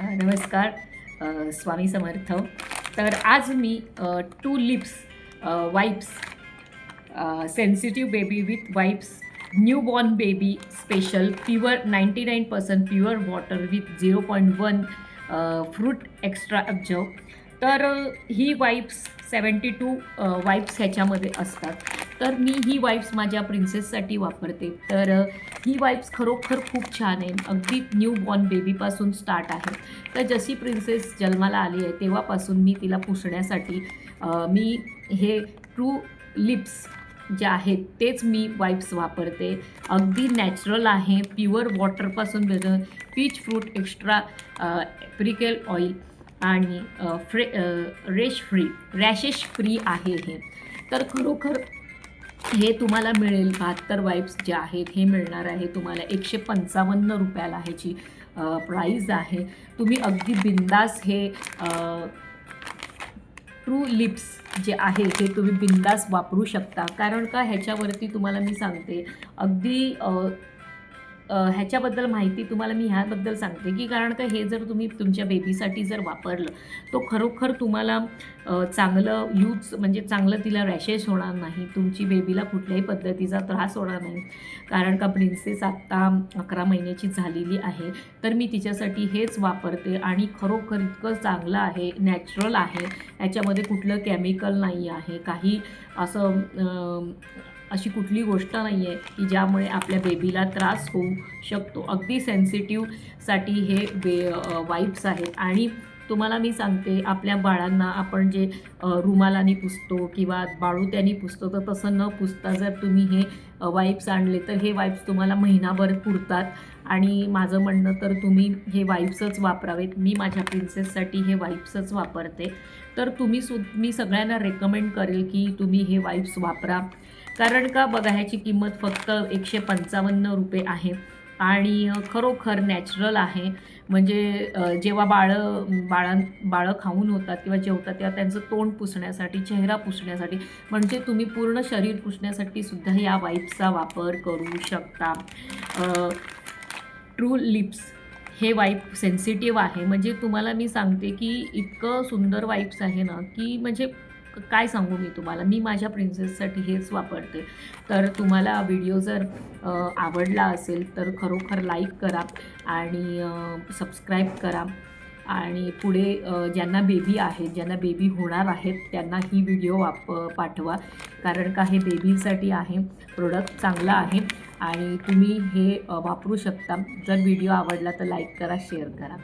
नमस्कार स्वामी समर्थ. तर आज मी tulips wipes sensitive baby with wipes newborn baby special pure ninety nine percent pure water with zero point one fruit extract अब्जव तर ही wipes seventy two wipes ह्याच्यामध्ये असतात. तर मी ही wipes माझ्या प्रिन्सेससाठी वापरते. तर ही वाईप्स खरोखर खूप छान आहे. अगदी न्यू बॉर्न बेबीपासून स्टार्ट आहे. तर जशी प्रिन्सेस जन्माला आली आहे तेव्हापासून मी तिला पुसण्यासाठी मी हे ट्रू लिप्स जे आहेत तेच मी वाईप्स वापरते. अगदी नॅचरल आहे प्युअर वॉटरपासून वेगळं. पीच फ्रूट एक्स्ट्रा प्रिकेल ऑइल आणि फ्रे रेश फ्री रॅशेश फ्री आहे हे. तर खरोखर हे तुम्हाला मिळेल. बहात्तर वाईप्स जे आहेत हे मिळणार आहे. तुम्हाला एकशे पंचावन्न रुपयाला ह्याची प्राईज आहे. तुम्ही अगदी बिंदास हे ट्रू लिप्स जे आहे हे तुम्ही बिंदास वापरू शकता. कारण का? ह्याच्यावरती तुम्हाला मी सांगते. अगदी ह्याच्याबद्दल माहिती तुम्हाला मी ह्याबद्दल सांगते की कारण का हे जर तुम्ही तुमच्या बेबीसाठी जर वापरलं तो खरोखर तुम्हाला चांगलं यूज म्हणजे चांगलं तिला रॅशेस होणार नाही तुमची बेबीला कुठल्याही पद्धतीचा त्रास होणार नाही. कारण का प्रिन्सेस आत्ता अकरा महिन्याची झालेली आहे तर मी तिच्यासाठी हेच वापरते आणि खरोखर इतकं चांगलं आहे नॅचरल आहे. याच्यामध्ये कुठलं केमिकल नाही आहे काही असं अशी कुठली गोष्ट नाही आहे की ज्यामुळे आपल्या बेबीला त्रास होऊ शकतो. अगदी सेन्सिटिव्हसाठी हे बे वाईप्स आहेत. आणि तुम्हाला मी सांगते आपल्या बाळांना आपण जे रुमालाने पुसतो किंवा बाळूत्याने पुसतो तर तसं न पुसता जर तुम्ही हे वाईप्स आणले तर हे वाईप्स तुम्हाला महिनाभर पुरतात. आणि माझं म्हणणं तर तुम्ही हे वाईप्सच वापरावेत. मी माझ्या प्रिन्सेससाठी हे वाईप्सच वापरते. तर तुम्ही सु मी सगळ्यांना रेकमेंड करेल की तुम्ही हे वाईप्स वापरा. कारण का? बघा ह्याची किंमत फक्त एकशे पंचावन्न रुपये आहे. आणि खरोखर नॅचरल आहे. म्हणजे जेव्हा बाळं बाळां बाळं खाऊन होतात किंवा जेवतात तेव्हा त्यांचं तोंड पुसण्यासाठी चेहरा पुसण्यासाठी म्हणजे तुम्ही पूर्ण शरीर पुसण्यासाठी सुद्धा या वाईप्सचा वापर करू शकता. ट्रू लिप्स हे वाईप सेन्सिटिव्ह आहे. म्हणजे तुम्हाला मी सांगते की इतकं सुंदर वाईप्स आहे ना की म्हणजे काय सांगू मी तुम्हाला? मी माझ्या प्रिन्सेससाठी हेच वापरते. तर तुम्हाला व्हिडिओ जर आवडला असेल तर खरोखर लाईक करा आणि सबस्क्राईब करा. आणि पुढे ज्यांना बेबी आहेत ज्यांना बेबी होणार आहेत त्यांना ही व्हिडिओ वाप पाठवा. कारण का हे बेबीसाठी आहे प्रोडक्ट चांगला आहे आणि तुम्ही हे वापरू शकता. जर व्हिडिओ आवडला तर लाईक करा शेअर करा.